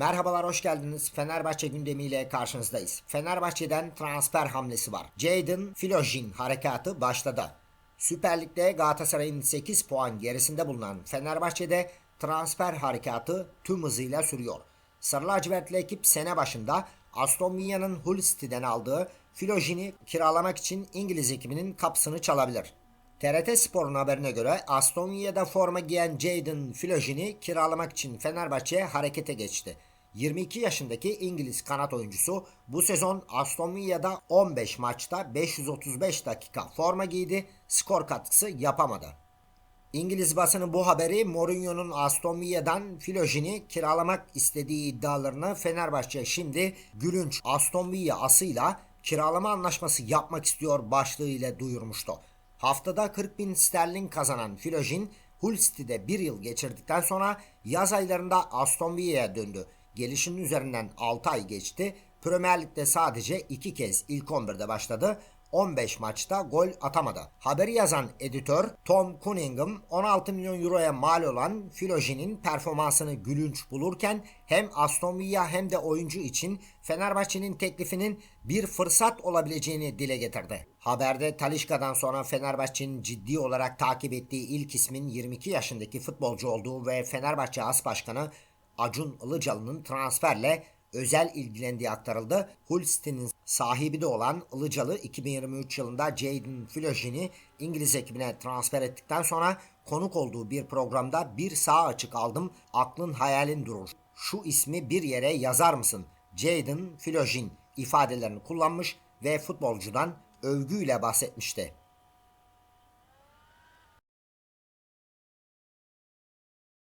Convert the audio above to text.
Merhabalar hoş geldiniz. Fenerbahçe gündemiyle karşınızdayız. Fenerbahçe'den transfer hamlesi var. Jadon Filojin harekatı başladı. Süper Lig'de Galatasaray'ın 8 puan gerisinde bulunan Fenerbahçe'de transfer harekatı tüm hızıyla sürüyor. Sarı lacivertli ekip sene başında Aston Villa'nın Hull City'den aldığı Filojin'i kiralamak için İngiliz ekibinin kapısını çalabilir. TRT Spor'un haberine göre Aston Villa'da forma giyen Jadon Filojin'i kiralamak için Fenerbahçe harekete geçti. 22 yaşındaki İngiliz kanat oyuncusu bu sezon Aston Villa'da 15 maçta 535 dakika forma giydi, skor katkısı yapamadı. İngiliz basını bu haberi Mourinho'nun Aston Villa'dan Filojin'i kiralamak istediği iddialarını Fenerbahçe şimdi gülünç Aston Villa asıyla kiralama anlaşması yapmak istiyor başlığıyla duyurmuştu. Haftada 40 bin sterlin kazanan Filojin, Hull City'de bir yıl geçirdikten sonra yaz aylarında Aston Villa'ya döndü. Gelişinin üzerinden 6 ay geçti. Premier Lig'de sadece 2 kez ilk 11'de başladı. 15 maçta gol atamadı. Haberi yazan editör Tom Cunningham 16 milyon euroya mal olan Filojin'in performansını gülünç bulurken hem Aston Villa hem de oyuncu için Fenerbahçe'nin teklifinin bir fırsat olabileceğini dile getirdi. Haberde Talişka'dan sonra Fenerbahçe'nin ciddi olarak takip ettiği ilk ismin 22 yaşındaki futbolcu olduğu ve Fenerbahçe As Başkanı Acun Ilıcalı'nın transferle özel ilgilendiği aktarıldı. Hull City'nin sahibi de olan Ilıcalı 2023 yılında Jadon Filojin'i İngiliz ekibine transfer ettikten sonra konuk olduğu bir programda bir sağ açık aldım aklın hayalin durur. Şu ismi bir yere yazar mısın? Jadon Filojin ifadelerini kullanmış ve futbolcudan övgüyle bahsetmişti.